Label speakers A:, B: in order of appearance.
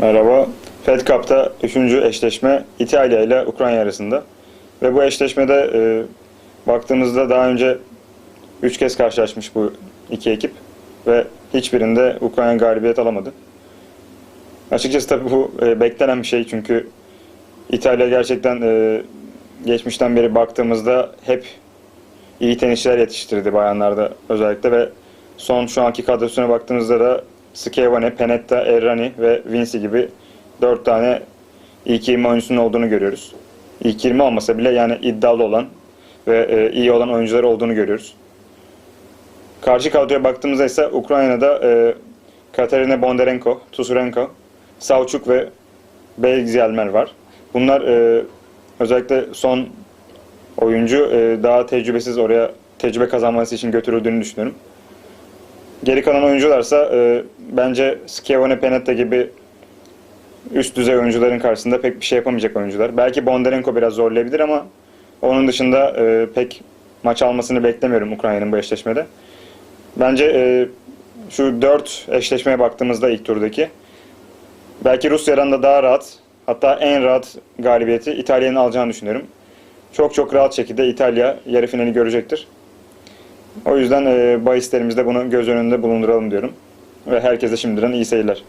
A: Merhaba. Fed Cup'ta 3. eşleşme İtalya ile Ukrayna arasında. Ve bu eşleşmede e, baktığımızda daha önce 3 kez karşılaşmış bu iki ekip ve hiçbirinde Ukrayna galibiyet alamadı. Açıkçası tabii bu e, beklenen bir şey çünkü İtalya gerçekten e, geçmişten beri baktığımızda hep iyi tenisçiler yetiştirdi bayanlarda özellikle ve son şu anki kadrosuna baktığımızda da Schiavone, Panetta, Errani ve Vinci gibi 4 tane ilk 20 oyuncusunun olduğunu görüyoruz. İlk 20 olmasa bile yani iddialı olan ve e, iyi olan oyuncular olduğunu görüyoruz. Karşı kadroya baktığımızda ise Ukrayna'da e, Katerina Bondarenko, Tusurenko, Savçuk ve Belgzelmer var. Bunlar e, özellikle son oyuncu e, daha tecrübesiz oraya tecrübe kazanması için götürüldüğünü düşünüyorum. Geri kalan oyuncularsa e, bence Schiavone Panetta gibi üst düzey oyuncuların karşısında pek bir şey yapamayacak oyuncular. Belki Bondarenko biraz zorlayabilir ama onun dışında e, pek maç almasını beklemiyorum Ukrayna'nın bu eşleşmede. Bence e, şu dört eşleşmeye baktığımızda ilk turdaki belki Rusya'dan da daha rahat hatta en rahat galibiyeti İtalya'nın alacağını düşünüyorum. Çok çok rahat şekilde İtalya yarı finali görecektir. O yüzden e, bahislerimizde bunu göz önünde bulunduralım diyorum. Ve herkese şimdiden iyi seyirler.